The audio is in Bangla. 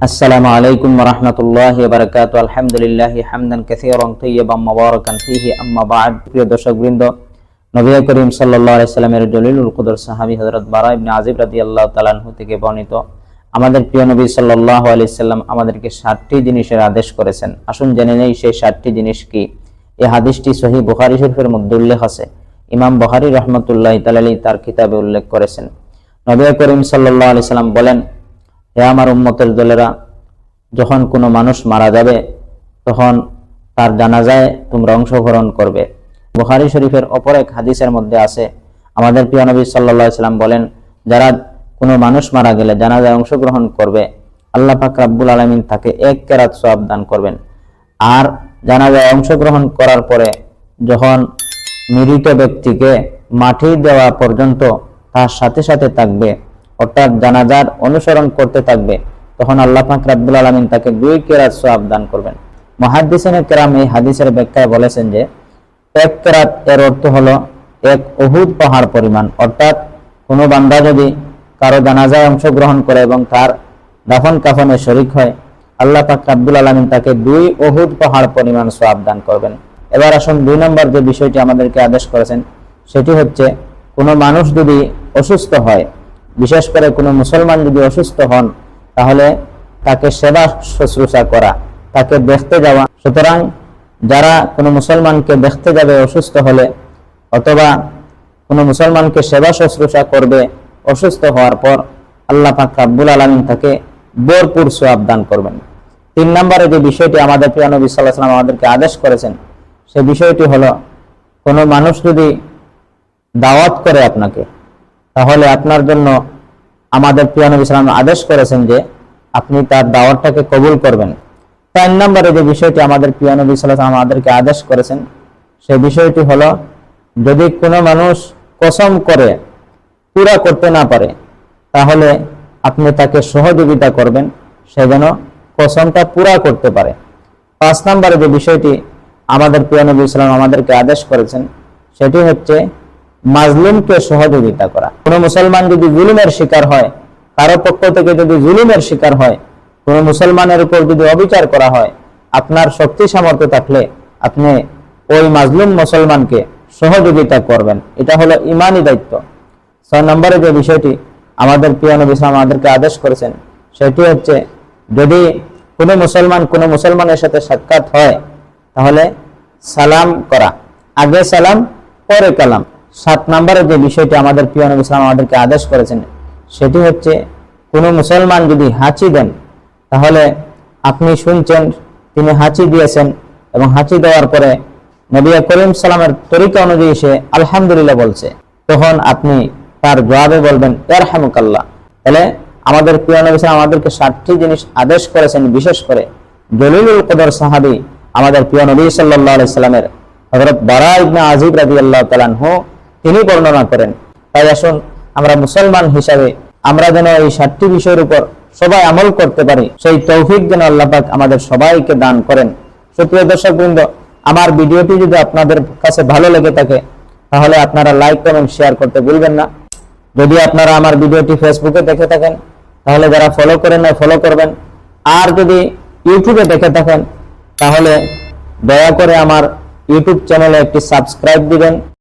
السلام عليكم ورحمة الله وبركاته الحمد لله حمدا كثيرا طيبا مباركا فيه أما بعد প্রিয় দর্শক বৃন্দ নবী করিম সাল্লাল্লাহু আলাইহি সাল্লামের জলিলুল কুদর সাহাবী হযরত বারা ইবনে আজিব রাদিয়াল্লাহু তাআলা আনহু থেকে বর্ণিত আমাদের প্রিয় নবী সাল্লাল্লাহু আলাইহি সাল্লাম আমাদেরকে সাতটি জিনিসের আদেশ করেছেন আসুন জেনে নেই সেই সাতটি জিনিস কি এই হাদিসটি সহিহ বুখারী শরীফের মধ্যে উল্লেখ আছে ইমাম বুখারী রাহমাতুল্লাহি তাআলা তার কিতাবে উল্লেখ করেছেন নবী করিম সাল্লাল্লাহু আলাইহি সাল্লাম বলেন হে আমার উম্মতের দলেরা, যখন কোনো মানুষ মারা যাবে, তখন তার জানাজায় তোমরা অংশগ্রহণ করবে। বুখারী শরীফের অপর এক হাদিসের মধ্যে আছে, আমাদের প্রিয় নবী সাল্লাল্লাহু সাল্লাম বলেন, যারা কোনো মানুষ মারা গেলে জানাজায় অংশগ্রহণ করবে, আল্লাহ পাক রাব্বুল আলামিন তাকে এক কেরাত সওয়াব দান করবেন। আর জানাজায় অংশগ্রহণ করার পরে যখন মৃত ব্যক্তিকে মাটি দেওয়া পর্যন্ত তার সাথে সাথে থাকবে অর্থাৎ জানাজার অনুসরণ করতে থাকবে, তখন আল্লাহ পাক রাব্বুল আলামিন তাকে দুই কেরাত সওয়াব দান করবেন। মুহাদ্দিসিনে কেরাম এই হাদিসের ব্যাখ্যায় বলেছেন যে, এক কেরাত এর অর্থ হলো এক অহুদ পাহাড় পরিমাণ, অর্থাৎ কোনো বান্দা যদি কারও জানাজায় অংশগ্রহণ করে এবং তার দাফন কাফনে শরিক হয়, আল্লাহ পাক রাব্বুল আলামিন তাকে দুই অহুদ পাহাড় পরিমাণ সওয়াব দান করবেন। এবার আসুন দুই নম্বর যে বিষয়টি আমাদেরকে আদেশ করেছেন, সেটি হচ্ছে কোনো মানুষ যদি অসুস্থ হয় বিশেষ করে কোনো মুসলমান যদি অসুস্থ হন, তাহলে তাকে সেবা শুশ্রূষা করা, তাকে দেখতে যাওয়া। সুতরাং যারা কোনো মুসলমানকে দেখতে যাবে অসুস্থ হলে, অথবা কোনো মুসলমানকে সেবা শুশ্রূষা করবে অসুস্থ হওয়ার পর, আল্লাহ পাক রাব্বুল আলামিন তাকে ভরপুর সোয়াব দান করবেন। তিন নম্বরে যে বিষয়টি আমাদের প্রিয় নবী সাল্লাল্লাহু আলাইহি ওয়াসাল্লাম আমাদেরকে আদেশ করেছেন, সে বিষয়টি হলো, কোনো মানুষ যদি দাওয়াত করে আপনাকে তাহলে আপনার জন্য আমাদের প্রিয় নবী সাল্লাম আদেশ করেছেন যে আপনি তার দাওয়াতটাকে কবুল করবেন। চার নম্বরে যে বিষয়টি আমাদের প্রিয় নবী আমাদেরকে আদেশ করেছেন, সেই বিষয়টি হলো, যদি কোনো মানুষ কসম করে পুরা করতে না পারে, তাহলে আপনি তাকে সহযোগিতা করবেন, সে যেন কসমটা পুরা করতে পারে। পাঁচ নম্বরে যে বিষয়টি আমাদের প্রিয় নবী সাল্লাম আমাদেরকে আদেশ করেছেন, সেটি হচ্ছে মাজলুমকে সহযোগিতা করা। কোনো মুসলমান যদি জুলুমের শিকার হয়, কারও পক্ষ থেকে যদি জুলুমের শিকার হয়, কোনো মুসলমানের উপর যদি অবিচার করা হয়, আপনার শক্তি সামর্থ্য থাকলে আপনি ওই মাজলুম মুসলমানকে সহযোগিতা করবেন। এটা হলো ইমানি দায়িত্ব। ছয় নম্বরে যে বিষয়টি আমাদের প্রিয় নবী সাল্লাম আমাদেরকে আদেশ করেছেন, সেটি হচ্ছে যদি কোনো মুসলমান কোনো মুসলমানের সাথে সাক্ষাৎ হয়, তাহলে সালাম করা। আগে সালাম, পরে কালাম। সাত নম্বরে যে বিষয়টি আমাদের প্রিয় নবী সাল্লাম আমাদেরকে আদেশ করেছেন, সেটি হচ্ছে কোনো মুসলমান যদি হাঁচি দেন, তাহলে আপনি শুনছেন তিনি হাঁচি দিয়েছেন এবং হাঁচি দেওয়ার পরে নবী করিম সালামের তরিকা অনুযায়ী সে আলহামদুলিল্লাহ বলছে। তখন আপনি তার জবাবে বলবেন এরহামুকাল্লাহ তাহলে আমাদের প্রিয় নবী সাল্লাম আমাদেরকে সাতটি জিনিস আদেশ করেছেন, বিশেষ করে দলিলুল কদর সাহাবি, আমাদের প্রিয় নবী সাল্লাহ সাল্লামের হজরত বারা ইবনা আজিব রাজি আল্লাহ তালানহ তিনি বর্ণনা করেন। তাই আসুন আমরা মুসলমান হিসাবে আমরা যেন এই সাতটি বিষয়ের উপর সবাই আমল করতে পারি, সেই তৌফিক যেন আল্লাহ পাক আমাদের সবাইকে দান করেন। সুপ্রিয় দর্শক বৃন্দ, আমার ভিডিওটি যদি আপনাদের কাছে ভালো লেগে থাকে, তাহলে আপনারা লাইক, কমেন্ট, শেয়ার করতে ভুলবেন না। যদি আপনারা আমার ভিডিওটি ফেসবুকে দেখে থাকেন, তাহলে যারা ফলো করেন না ফলো করবেন। আর যদি ইউটিউবে দেখে থাকেন, তাহলে দয়া করে আমার ইউটিউব চ্যানেলে একটি সাবস্ক্রাইব দিবেন।